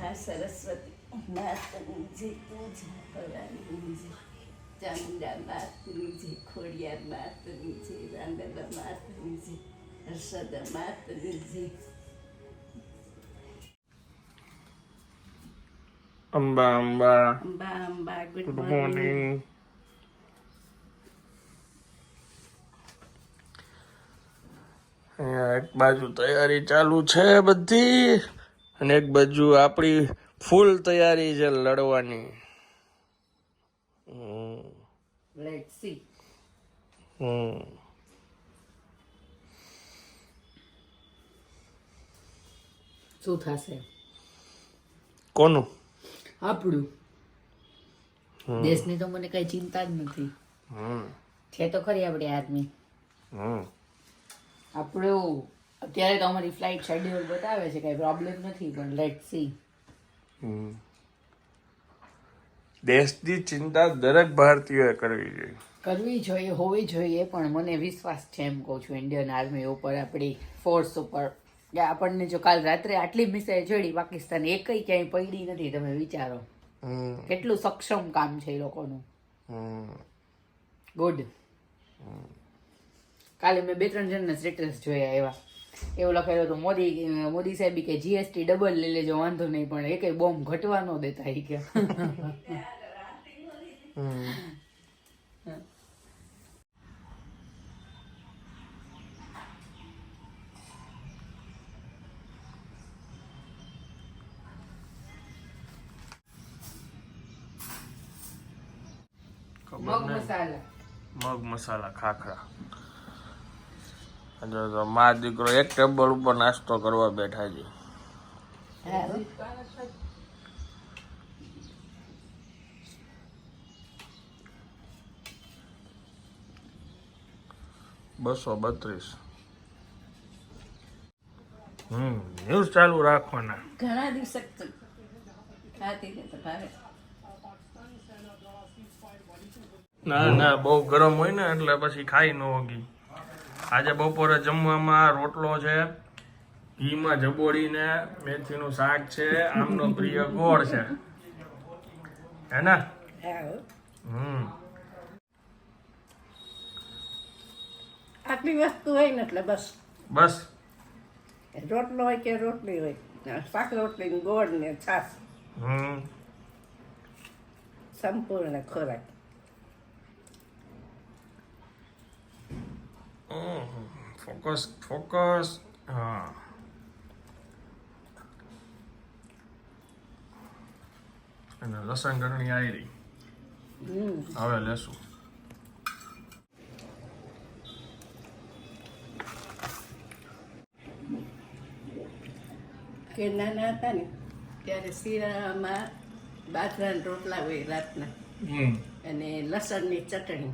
આ સરસ્વતી માતની જે પૂજા કરવાની ચામુંડા માતની છે ખોડિયાર માતની રાંદલા માતની હર્ષદ માતની અંબા અંબા. અંબા અંબા ગુડ મોર્નિંગ એક બાજુ તૈયારી ચાલુ છે બધી. અને એક બાજુ આપણી ફૂલ તૈયારી છે લડવાની. શું થશે? કોનું? આપણું. દેશની તો મને કઈ ચિંતા જ નથી. હમ. છે તો ખરી આપણે હમ. આપણું અત્યારે તો અમારી ફ્લાઇટ શેડ્યુલ બતાવે છે કઈ પ્રોબ્લેમ નથી પણ લેટ સી. દેશની ચિંતા દરેક ભારતીયોએ કરવી જોઈએ. કરવી જોઈએ હોવી જોઈએ પણ મને વિશ્વાસ છે એમ કહું છું ઇન્ડિયન આર્મી ઉપર આપણી ફોર્સ ઉપર. કે આપણને જો કાલ રાત્રે આટલી મિસાઇલ છોડી પાકિસ્તાન એકય ક્યાંય પડી નથી તમે વિચારો. કેટલું સક્ષમ કામ છે એ લોકોનું. ગુડ કાલે મેં બે ત્રણ જણના સ્ટેટસ જોયા એવા. એવું લખેલું હતું મોદી મોદી સાહેબ કે જીએસટી ડબલ લઈ લેજો વાંધો નહીં પણ એક બોમ્બ ઘટવા ન દેતા એ કે. મગ મસાલા. મગ મસાલા ખાખરા. અને તો મા દીકરો એક ટેબલ ઉપર નાસ્તો કરવા બેઠા છે. બસો બત્રીસ. હમ ન્યૂઝ ચાલુ રાખવાના. ઘણા દિવસે ખાતી ના ના બહુ ગરમ હોય ને એટલે પછી ખાઈ ન હોગી. આજે બપોરે જમવામાં રોટલો છે. ઘીમાં જબોડીને મેથીનું શાક છે. આમનો પ્રિય ગોળ છે. હે ને? હમ. આટલી વસ્તુ હોય ને એટલે બસ. બસ. રોટલો હોય કે રોટલી હોય. શાક રોટલી ગોળ ને છાશ હમ. સંપૂર્ણ ખોરાક. Focus focus. હા. અને લસણ ગરણી આવી રહી હવે લેશું. કે નાના હતા ને ત્યારે શીરામાં બાજરાના રોટલા હોય રાતના. અને લસણની ચટણી.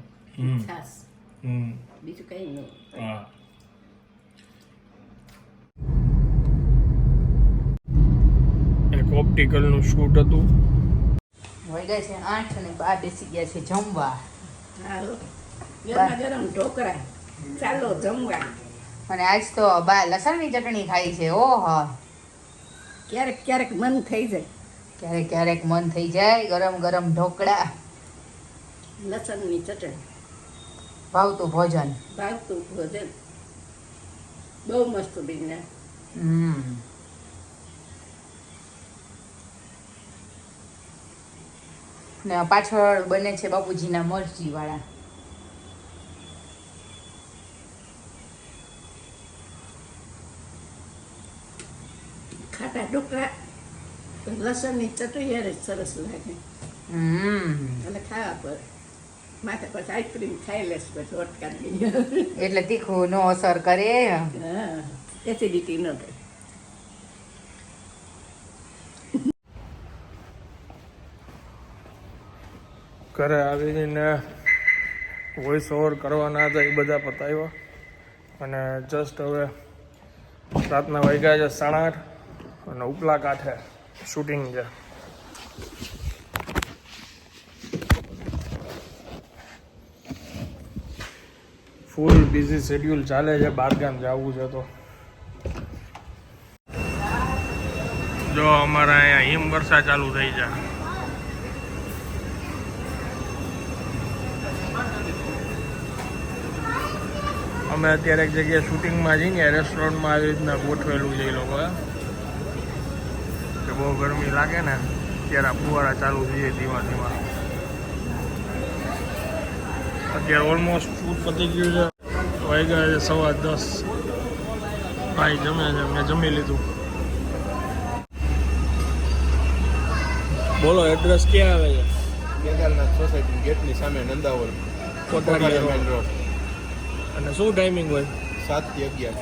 છાશ બીજું કંઈ નહીં. હા એક ઓપ્ટિકલનું શૂટ હતું. વળગ્યા છે આઠ અને બાર બેસી ગયા છે જમવા. હાલો. ગરમ ઢોકળા. ચાલો જમવા. અને આજ તો બા લસણની ચટણી ખાઈ છે ઓહો. ક્યારેક ક્યારેક મન થઈ જાય. ક્યારેક ક્યારેક મન થઈ જાય ગરમ ગરમ ઢોકળા. લસણની ચટણી. ભાવતું ભોજન. ભાવતું ભોજન. બહુ મસ્ત બિના હમ. ને પાછળ બને છે બાપુજીના મરજી વાળા ખાટા ઢોકળા લસણની ચટણી સરસ લાગે. હમ. અને ખાવા પર માથે પછી આઈસ્ક્રીમ ખાઈ લેશ પછી ઓટકાની એટલે તીખું નો અસર કરે હા એસિડિટી ન થાય ઘરે આવીને વોઇસ ઓવર કરવાના હતા એ બધા પતાવ્યા અને જસ્ટ હવે રાતના વાગ્યા છે સાડા આઠ અને ઉપલા કાંઠે શૂટિંગ છે ફૂલ બિઝી શેડ્યુલ ચાલે છે બહારગામ જવું છે તો. જો અમારા અહીંયા હિમ વર્ષા ચાલુ થઈ જાય અમે અત્યારે એક જગ્યાએ શૂટિંગમાં જઈને રેસ્ટોરન્ટમાં આવી રીતના ગોઠવેલું છે એ લોકોએ કે બહુ ગરમી લાગે ને, ત્યારે ફુવારા ચાલુ થઈએ ધીમા ધીમા. અત્યારે ઓલમોસ્ટ ફૂડ પતી ગયું છે. વાગ્યા છે સવા દસ. ભાઈ જમે છે મેં જમી લીધું. બોલો એડ્રેસ ક્યાં આવે છે? કેદારનાથ સોસાયટી ગેટની સામે નંદાવલ મેન રોડ. રોડ અને શું ટાઈમિંગ હોય? સાતથી અગિયાર.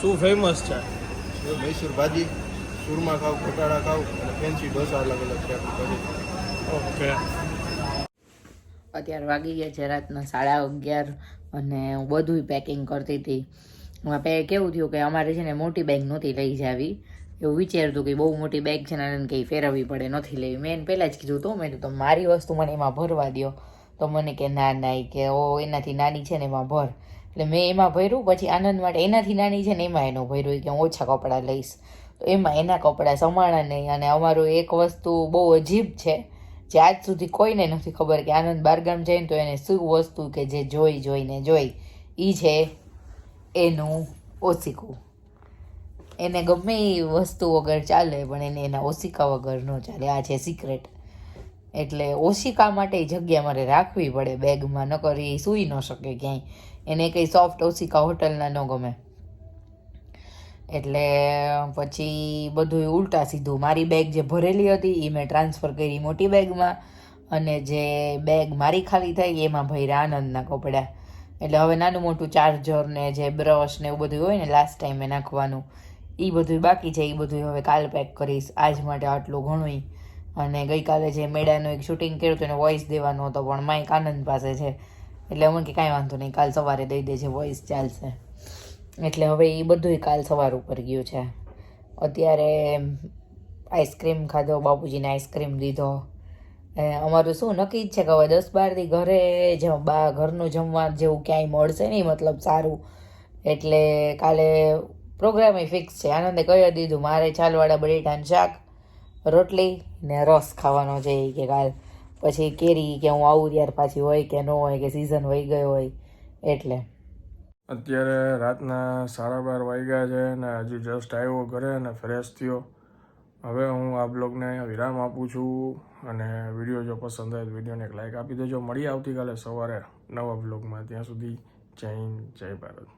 શું ફેમસ છે? મૈસૂર ભાજી ચૂરમા ખાવ ઘટાડા ખાવ અને ફેન્સી ઢોસા અલગ અલગ છે આપણી પાસે ઓકે અત્યારે વાગી ગયા છે રાતના સાડા અગિયાર અને હું બધું પેકિંગ કરતી હતી. આપણે કેવું થયું કે અમારે છે ને મોટી બેગ નહોતી લઈ જાવી. એવું વિચારતું કે બહુ મોટી બેગ છે ને કંઈ ફેરવવી પડે, નથી લેવી. મેં પહેલાં જ કીધું તો, મેં તો મારી વસ્તુ મને એમાં ભરવા દ્યો. તો મને કે, ના ના. કે, ઓ, એનાથી નાની છે ને એમાં ભર. એટલે મેં એમાં ભર્યું, પછી આનંદ માટે એનાથી નાની છે ને એમાં એનો ભર્યું. કે, હું ઓછા કપડાં લઈશ. તો એમાં એના કપડાં સમાણા નહીં, અને અમારું એક વસ્તુ બહુ અજીબ છે જે આજ સુધી કોઈને નથી ખબર કે આનંદ બારગામ જઈને તો એને શું વસ્તુ કે જે જોઈ, જોઈને જોઈ એ છે એનું ઓસિકું એને ગમે એ વસ્તુ વગર ચાલે, પણ એને એના ઓશિકા વગર ન ચાલે. આ છે સિક્રેટ એટલે ઓશિકા માટે એ જગ્યા મારે રાખવી પડે બેગમાં ન એ સૂઈ ન શકે ક્યાંય. એને કંઈ સોફ્ટ ઓશિકા હોટલના ન ગમે. એટલે પછી બધું ઉલટા સીધું. મારી બેગ જે ભરેલી હતી એ મેં ટ્રાન્સફર કરી મોટી બેગમાં અને જે બેગ મારી ખાલી થઈ, એમાં ભર્યા આનંદના કપડાં. એટલે હવે નાનું મોટું ચાર્જર ને જે બ્રશ ને એવું બધું હોય ને લાસ્ટ ટાઈમે નાખવાનું. એ બધું બાકી છે એ બધું હવે કાલ પેક કરીશ. આજ માટે આટલું ઘણું અને ગઈકાલે જે મેળાનું એક શૂટિંગ કર્યું હતું, એને વોઇસ દેવાનો હતો, પણ માઇક આનંદ પાસે છે. એટલે અમને કે કાંઈ વાંધો નહીં, કાલ સવારે દઈ દેજે વોઇસ ચાલશે. એટલે હવે એ બધુંય કાલ સવાર ઉપર ગયું છે. અત્યારે આઈસ્ક્રીમ ખાધો, બાપુજીને આઈસ્ક્રીમ દીધો. એ અમારું શું નક્કી જ છે કે હવે દસ બારથી ઘરે જ બા ઘરનું જમવા જેવું ક્યાંય મળશે નહીં, મતલબ સારું. એટલે કાલે પ્રોગ્રામ ફિક્સ છે. આનંદે કહી દીધું, મારે છાલવાળા બટેટાનું શાક, રોટલી ને રસ ખાવાનો છે એ કે કાલ. પછી કેરી કે હું આવું ત્યાર પાછી હોય કે ન હોય કે સિઝન વહી ગયો હોય. એટલે અત્યારે રાતના સાડા બાર વાગ્યા છે અને હજી જસ્ટ આવ્યો ઘરે અને ફ્રેશ થયો. હવે હું આ બ્લોગને વિરામ આપું છું અને વીડિયો જો પસંદ આવે તો વિડીયોને એક લાઇક આપી દેજો. મળીએ આવતીકાલે સવારે નવા બ્લોગમાં. ત્યાં સુધી જય જય ભારત.